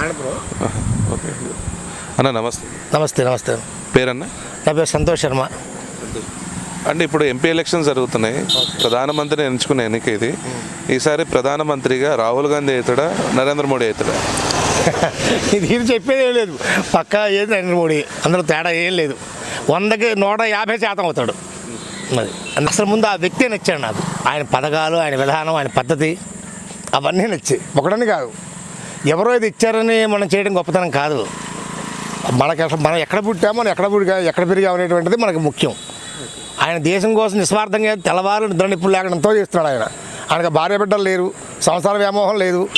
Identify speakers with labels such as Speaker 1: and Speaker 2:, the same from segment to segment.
Speaker 1: Okay. అన్న నమస్తే.
Speaker 2: నమస్తే నమస్తే.
Speaker 1: పేరన్న?
Speaker 2: నా పేరు సంతోష్ శర్మ.
Speaker 1: అంటే ఇప్పుడు ఎంపీ ఎలక్షన్ జరుగుతున్నాయి. ప్రధానమంత్రిని ఎంచుకునే ఎన్నిక ఇది ఈసారి ప్రధానమంత్రిగా రాహుల్ గాంధీ అవుతాడా నరేంద్ర మోడీ అవుతాడా?
Speaker 2: ఇది ఇది చెప్పేది ఏం లేదు. పక్కా ఏది నరేంద్ర మోడీ? అందులో తేడా ఏం లేదు. వందకి నూట యాభై శాతం అవుతాడు. అది అసలు ముందు ఆ వ్యక్తి నచ్చాడు నాకు. ఆయన పథకాలు ఆయన విధానం ఆయన పద్ధతి అవన్నీ నచ్చాయి. ఒకడని కాదు. ఎవరో ఇది ఇచ్చారని మనం చేయడం గొప్పతనం కాదు. మనకి అసలు మనం ఎక్కడ పుట్టామో మనం ఎక్కడ పుడిగా ఎక్కడ పెరిగాం అనేటువంటిది మనకి ముఖ్యం. ఆయన దేశం కోసం నిస్వార్థంగా తెల్లవారు నిద్ర నిప్పులు లేకడంతో చేస్తున్నాడు ఆయన. ఆయనకు భార్య బిడ్డలు లేరు సంసార వ్యామోహం లేదు.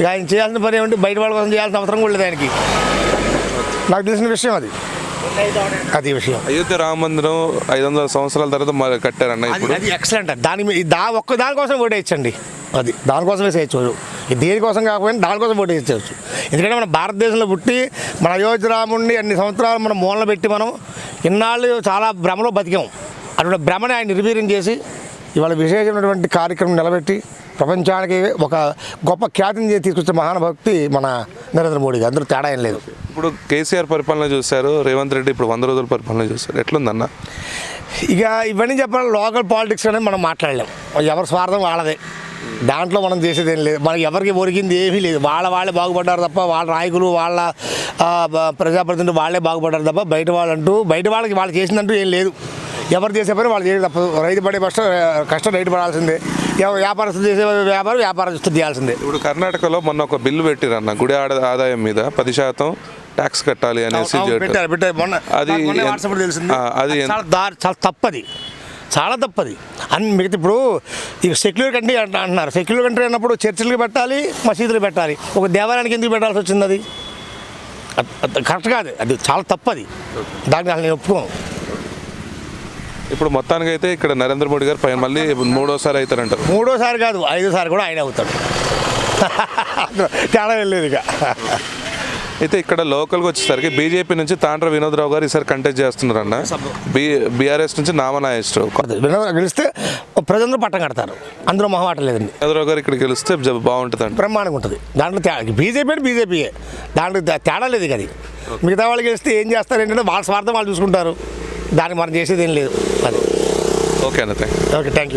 Speaker 2: ఇక ఆయన చేయాల్సిన పని ఏమిటి బయట వాళ్ళ కోసం చేయాల్సిన అవసరం కూడా లేదు ఆయనకి. నాకు తెలిసిన విషయం అది. అది విషయం.
Speaker 1: అయోధ్య రామ మందిరం ఐదు వందల సంవత్సరాల తర్వాత మరి కట్టారన్న
Speaker 2: అది ఎక్సలెంట్ దాని దా ఒక్క దానికోసం ఓటేయచ్చండి. అది దానికోసమే చేయొచ్చు. ఇది దేనికోసం కాకపోయినా దానికోసం ఓటేయచ్చు ఎందుకంటే మన భారతదేశంలో పుట్టి మన అయోధ్య రాముడిని అన్ని సంవత్సరాలు మనం మూలన పెట్టి మనం ఇన్నాళ్ళు చాలా భ్రమలో బతికాం. అటువంటి భ్రమని ఆయన నిర్వీర్యం చేసి ఇవాళ విశేషమైనటువంటి కార్యక్రమం నిలబెట్టి ప్రపంచానికి ఒక గొప్ప ఖ్యాతిని చేసి తీసుకొచ్చే మహానుభక్తి మన నరేంద్ర మోడీ గారు. అందరూ తేడా ఏం లేదు.
Speaker 1: ఇప్పుడు కేసీఆర్ పరిపాలన చూశారు రేవంత్ రెడ్డి ఇప్పుడు వంద రోజుల పరిపాలన చూశారు. ఎట్లుందన్న?
Speaker 2: ఇక ఇవన్నీ చెప్పాలి లోకల్ పాలిటిక్స్ అనేది మనం మాట్లాడలేం. ఎవరి స్వార్థం వాళ్ళదే. దాంట్లో మనం చేసేది ఏం లేదు. మనకి ఎవరికి ఒరిగింది ఏమీ లేదు. వాళ్ళ వాళ్ళే బాగుపడ్డారు తప్ప వాళ్ళ నాయకులు వాళ్ళ ప్రజాప్రతినిధులు వాళ్ళే బాగుపడ్డారు తప్ప బయట వాళ్ళంటూ బయట వాళ్ళకి వాళ్ళు చేసిందంటూ ఏం లేదు. ఎవరు చేసే పని వాళ్ళు చేయడం తప్పదు. రైతు పడే కష్టం కష్టం రైతు పడాల్సిందే. వ్యాపారస్తులు చేసే వ్యాపారం వ్యాపారస్తులు చేయాల్సిందే.
Speaker 1: ఇప్పుడు కర్ణాటకలో మొన్న ఒక బిల్లు పెట్టిరన్న గుడి ఆడ ఆదాయం మీద పది శాతం ట్యాక్స్ కట్టాలి అనేసి అది అది
Speaker 2: చాలా తప్పది. చాలా తప్పది. అన్ని మిగతా ఇప్పుడు ఇక సెక్యులర్ కంట్రీ అంట అంటున్నారు. సెక్యులర్ కంట్రీ అన్నప్పుడు చర్చిలకు పెట్టాలి మసీదులు పెట్టాలి. ఒక దేవాలయానికి ఎందుకు పెట్టాల్సి వచ్చింది అది? కరెక్ట్ కాదు. అది చాలా తప్పది. దానికి అసలు నేను ఒప్పుకోను.
Speaker 1: ఇప్పుడు మొత్తానికి అయితే ఇక్కడ నరేంద్ర మోడీ గారు పైన మళ్ళీ మూడోసారి అవుతారంటారు.
Speaker 2: మూడోసారి కాదు ఐదోసారి కూడా ఆయన అవుతాడు. తేడా వెళ్ళలేదు ఇక.
Speaker 1: అయితే ఇక్కడ లోకల్గా వచ్చేసరికి బీజేపీ నుంచి తాండ్ర వినోద్రావు గారు ఈసారి కంటెస్ట్ చేస్తున్నారు అన్న బీ బీఆర్ఎస్ నుంచి
Speaker 2: వినోద గెలిస్తే ప్రజలందరూ పట్టం కడతారు. అందులో మొహమాట లేదండి.
Speaker 1: వినోద్రావు గారు ఇక్కడ గెలిస్తే బాగుంటుందంట
Speaker 2: బ్రహ్మాండంగా ఉంటుంది. దాంట్లో బీజేపీ అంటే బీజేపీయే దాంట్లో తేడా లేదు అది. మిగతా వాళ్ళకి వేస్తే ఏం చేస్తారు ఏంటంటే వాళ్ళ స్వార్థం వాళ్ళు చూసుకుంటారు. దానికి మనం చేసేది ఏం లేదు. అది.
Speaker 1: ఓకే అన్న థ్యాంక్
Speaker 2: ఓకే థ్యాంక్ యూ